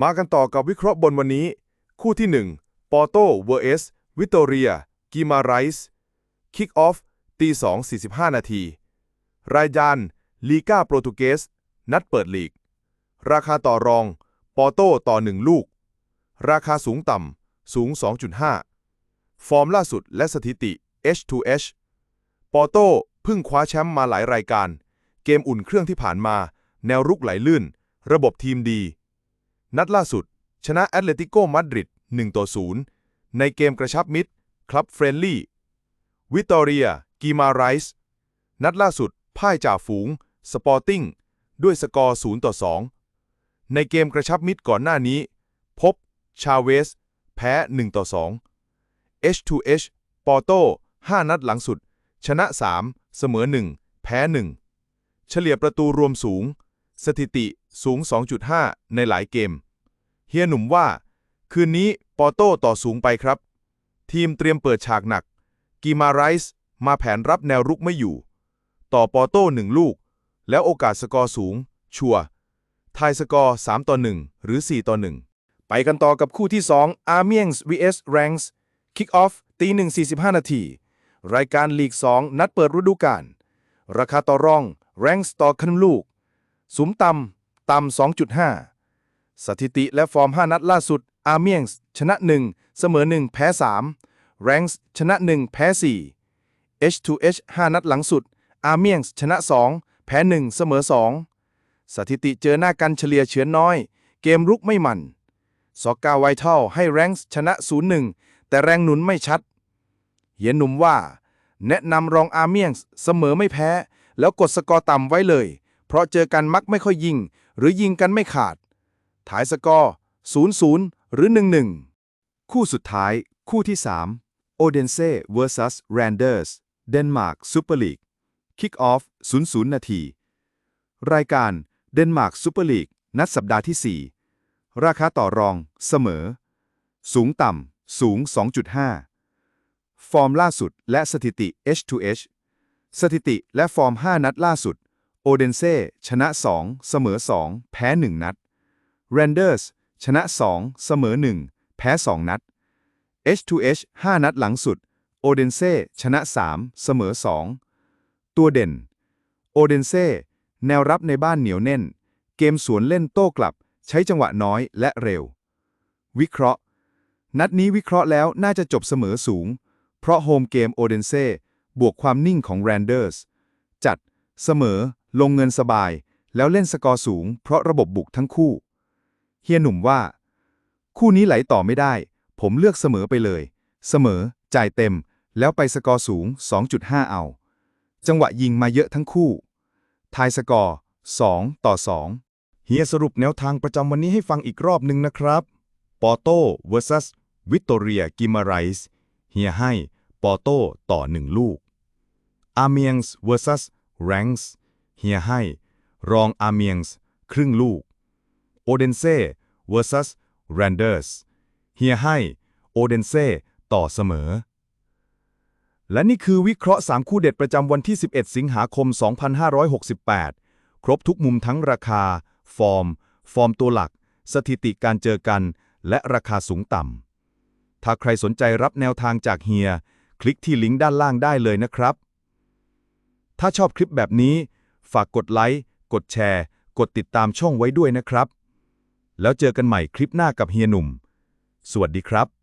มากันต่อกับวิเคราะห์บนวันนี้ คู่ที่ 1 ปอโต้เวอร์เอส วิตโตเรีย กิมาไรส์คิกออฟตี2 45นาที รายการลีกาโปรตุเกส นัดเปิดลีก ราคาต่อรอง ปอโต้ต่อ1ลูก ราคาสูงต่ำ สูง 2.5 ฟอร์มล่าสุดและสถิติ H2H ปอโต้เพิ่งคว้าแชมป์มาหลายรายการ เกมอุ่นเครื่องที่ผ่านมา แนวรุกไหลลื่น ระบบทีมดี นัดล่าสุด ชนะแอตเลติโกมาดริด1ต่อ0ในเกมกระชับมิตรคลับเฟรนลี่วิตตอเรียกีมาไรส์นัดล่าสุดพ่ายจ่าฝูง สปอร์ติ้ง ด้วยสกอร์0ต่อ2ในเกมกระชับมิตรก่อนหน้านี้ พบ ชาเวส แพ้ 1 ต่อ 2 H2H ปอโต้5นัดหลังสุด ชนะ 3 เสมอ 1 แพ้ 1 เฉลี่ยประตูรวมสูง สถิติสูง 2.5 ในหลายเกม เฮียหนุ่มว่า คืนนี้ปอโต้ต่อสูงไปครับ ทีมเตรียมเปิดฉากหนัก กีมาไรส์มาแผนรับแนวรุกไม่อยู่ ต่อปอโต้หนึ่งลูก แล้วโอกาสสกอร์สูง ชัวร์ทายสกอร์ 3 ต่อ 1 หรือ 4 ต่อ 1 ไปกันต่อกับคู่ที่ 2 Armiens vs Ranks Kick Off ตี1 45 นาที รายการลีก 2 นัดเปิดฤดูกาลราคาต่อรอง Ranks ต่อครึ่งลูก สูงต่ำ ต่ำ 2.5 สถิติและฟอร์ม 5 นัดล่าสุด Armiens ชนะ 1 เสมอ 1 แพ้3 Ranks ชนะ 1 แพ้ 4 H2H 5 นัดหลังสุด Armiens ชนะ 2 แพ้ 1 เสมอ 2 สถิติเจอหน้ากันเฉลี่ยเฉือนน้อย เกมรุกไม่มันซอกาไวท์เท่าให้ Ranks ชนะ 0-1 แต่แรงหนุนไม่ชัดเหียนหนุ่มว่า แนะนำรองอาเมียงเสมอไม่แพ้ แล้วกดสกอร์ต่ำไว้เลย เพราะเจอกันมักไม่ค่อยยิง หรือยิงกันไม่ขาด ถ่ายสกอร์ 0-0 หรือ 1-1 คู่สุดท้าย คู่ที่3โอเดนเซ่ vs Randers เดนมาร์กซูเปอร์ลีกคิกออฟ00 นาที รายการเดนมาร์กซูเปอร์ลีกนัดสัปดาห์ที่ 4 ราคาต่อรองเสมอ สูงต่ำ สูง 2.5 ฟอร์มล่าสุดและสถิติ H2H สถิติและฟอร์ม 5 นัดล่าสุด โอเดนเซ่ชนะ 2 เสมอ 2 แพ้ 1 นัด Randers ชนะ 2 เสมอ 1 แพ้ 2 นัด H2H 5 นัดหลังสุด โอเดนเซ่ชนะ 3 เสมอ 2 ตัวเด่น โอเดนเซ่แนวรับในบ้านเหนียวแน่น เกมสวนเล่นโต้กลับ ใช้จังหวะน้อยและเร็ว วิเคราะห์ นัดนี้วิเคราะห์แล้วน่าจะจบเสมอสูง เพราะโฮมเกมโอเดนเซ่บวกความนิ่งของแรนเดอร์สจัดเสมอ ลงเงินสบาย แล้วเล่นสกอร์สูง เพราะระบบบุกทั้งคู่ เฮียหนุ่มว่า คู่นี้ไหลต่อไม่ได้ ผมเลือกเสมอไปเลย เสมอ จ่ายเต็ม แล้วไปสกอร์สูง 2.5 เอา จังหวะยิงมาเยอะทั้งคู่ ทายสกอร์ 2 ต่อ 2 เฮียสรุปแนวทางประจำวันนี้ให้ฟังอีกรอบหนึ่งนะครับปอโต้ vs วิตโตเรียกิมาไรส์เฮียให้ปอโต้ต่อ 1 ลูกอาเมียงส์ vs แรงส์ เฮียให้ รองอาเมียงส์ ครึ่งลูก โอเดนเซ่ vs แรนเดอร์ส เฮียให้ โอเดนเซ่ต่อเสมอ และนี่คือวิเคราะห์ 3 คู่เด็ดประจำวันที่ 11 สิงหาคม 2568 ครบทุกมุมทั้งราคา ฟอร์ม ฟอร์มตัวหลัก สถิติการเจอกัน และราคาสูงต่ำ ถ้าใครสนใจรับแนวทางจากเฮีย คลิกที่ลิงก์ด้านล่างได้เลยนะครับถ้าชอบคลิปแบบนี้ ฝากกดไลค์ กดแชร์ กดติดตามช่องไว้ด้วยนะครับ แล้วเจอกันใหม่คลิปหน้ากับเฮียหนุ่ม สวัสดีครับ